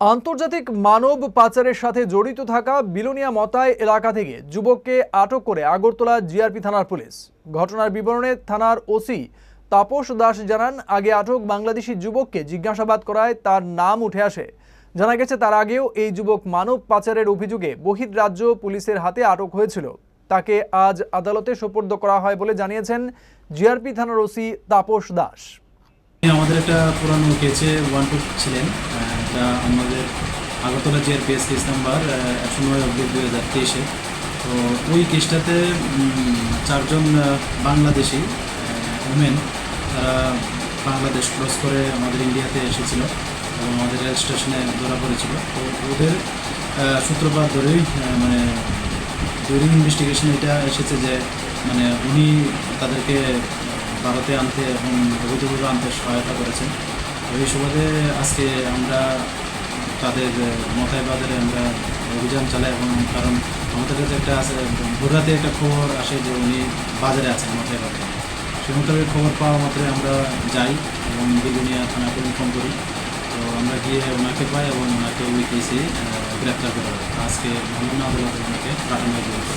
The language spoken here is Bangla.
আন্তর্জাতিক মানব পাচারের সাথে জড়িত থাকা বিলোনিয়া মতায় এলাকা থেকে যুবককে আটক করে আগরতলা জিআরপি থানার পুলিশ। ঘটনার বিবরণে থানার ওসি তাপস দাস জানান, আগে আটক বাংলাদেশি যুবককে জিজ্ঞাসাবাদ করায় তার নাম উঠে আসে। জানা গেছে, তার আগেও এই যুবক মানব পাচারের অভিযোগে বহির্রাজ্য পুলিশের হাতে আটক হয়েছিল। তাকে আজ আদালতে সোপর্দ করা হয় বলে জানিয়েছেন জিআরপি থানার ওসি তাপস দাস। আমাদের একটা পুরানো কেসে ওয়ান টু ছিলেন। এটা আমাদের আগরতলা জিআরপিএস কেস নাম্বার একশো নয় অব্দি দুই হাজার তেইশে। তো ওই কেসটাতে চারজন বাংলাদেশি উমেন তারা বাংলাদেশ ক্রস করে আমাদের ইন্ডিয়াতে এসেছিল এবং আমাদের রেল স্টেশনে ধরা পড়েছিল। তো ওদের সূত্রপাত ধরেই মানে ডিউরিং ইনভেস্টিগেশন এটা এসেছে যে মানে উনি তাদেরকে ভারতে আনতে এবং অবৈধভাবে আনতে সহায়তা করেছেন। এই সুবাদে আজকে আমরা তাদের মতায় বাজারে আমরা অভিযান চালাই এবং কারণ আমাদের কাছে একটা আছে, ভোররাতে একটা খবর আসে যে উনি বাজারে আছেন মতায় বাজারে সে মোতাবেক খবর পাওয়া মাত্রই আমরা যাই এবং বেগুনিয়া থানাকে ইনফর্ম করি। তো আমরা গিয়ে ওনাকে পাই এবং ওনাকে ওই কেসে গ্রেপ্তার করা হয় আজকে অন্যান্য আদালতে ওনাকে পাঠানো হয়েছে।